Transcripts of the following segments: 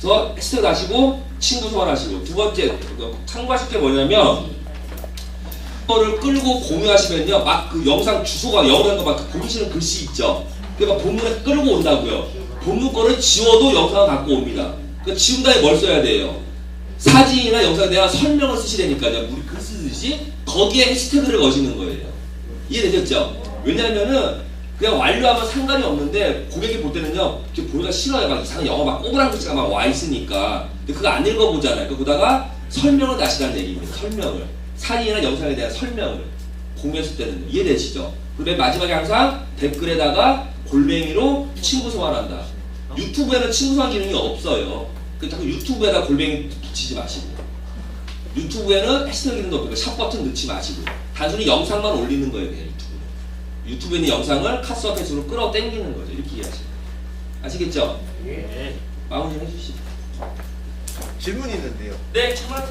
그래서 해시태그 하시고 친구 소환하시고 두 번째 그 참고하실 게 뭐냐면 거를 끌고 공유하시면요. 막 그 영상 주소가 영어로 한거막 보기 싫은 글씨 있죠. 그러니까 본문에 끌고 온다고요. 본문 거를 지워도 영상을 갖고 옵니다. 그 지운 다음에 뭘 써야 돼요? 사진이나 영상에 대한 설명을 쓰시라니까요. 우리 글 쓰듯이 거기에 해시태그를 거시는 거예요. 이해되셨죠? 왜냐면은 그냥 완료하면 상관이 없는데 고객이 볼 때는요 이렇게 보기가 싫어요. 막 이상한 영어 막 꼬부랑 글씨가 막 와 있으니까. 근데 그거 안 읽어보잖아요. 그거다가 설명을 다시라는 얘기입니다. 설명을. 사진이나 영상에 대한 설명을. 공유했을 때는 이해되시죠? 그리고 맨 마지막에 항상 댓글에다가 골뱅이로 친구 소환한다. 유튜브에는 친구 소환 기능이 없어요. 그 자꾸 유튜브에다 골뱅이 붙이지 마시고. 유튜브에는 해시태그 기능도 없고 샵 버튼 넣지 마시고. 단순히 영상만 올리는 거예요 그냥 유튜브는 유튜브에 있는 영상을 카스와패스로 끌어 당기는 거죠 이렇게 이해하시면 아시겠죠? 마무리 좀 해주시죠 질문이 있는데요. 네 정말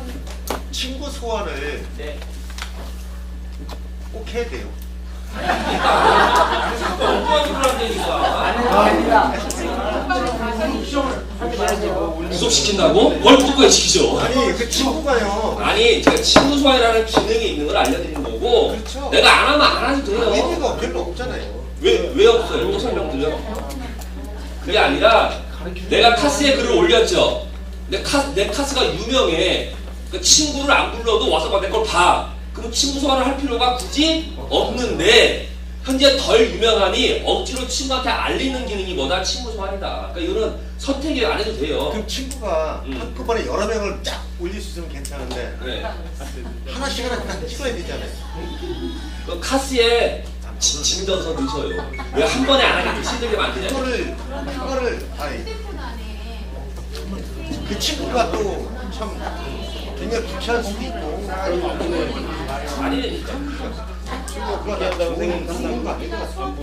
친구 소환을 네 꼭 해야 돼요. 구속시킨다고? 뭘 구속까지 시키죠? 아니 그 친구가요. 아니 제가 친구 소환이라는 기능이 있는 걸 알려드리는 거고 그렇죠. 내가 안 하면 안 해도 돼요 의미가 별로 없잖아요. 왜, 왜 없어요? 또 설명드려. 그게 아니라 내가 카스에 글을 올렸죠. 내, 카, 내 카스가 유명해. 그 친구를 안 불러도 와서 내 걸 봐. 그럼 친구 소환을 할 필요가 굳이 없는데 현재 덜 유명하니 억지로 친구한테 알리는 기능이 뭐다? 친구 소환이다. 그러니까 이거는 선택이 안 해도 돼요. 그럼 친구가 음. 한꺼번에 여러 명을 쫙 올릴 수 있으면 괜찮은데 네. 하나씩 하나씩 찍어야 되잖아요. 그 카스에 지- 진정서 넣으셔요. 왜 한 번에 안 하게 시들게 만드냐. 그거를 그거를 아니 그 친구가 또 참 굉장히 불쾌할 수도 있고 아니 니까. 친구가 그거 나 선생님 쓰는 거 아닌 것 같아요.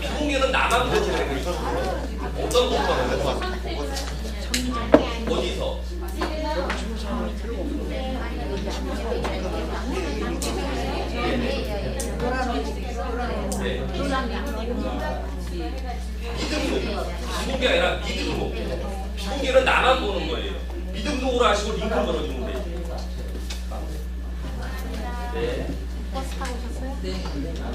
비공개는 나만 보지 어떤 것만 어디서? 비공개 아니라 믿음록 비공개는 나만 보는 거예요 믿음록으로 하시고 링크 걸어주면 돼요 네.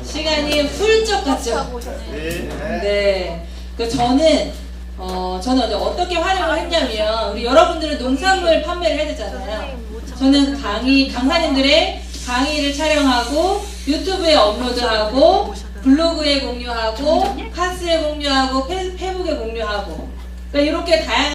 시간이 훌쩍 갔죠. 네. 네. 그 저는 어 저는 어떻게 활용을 했냐면 우리 여러분들은 농산물 판매를 해야 되잖아요. 저는 강의 강사님들의 강의를 촬영하고 유튜브에 업로드하고 블로그에 공유하고 카스에 공유하고 페, 페북에 공유하고. 그러니까 이렇게 다양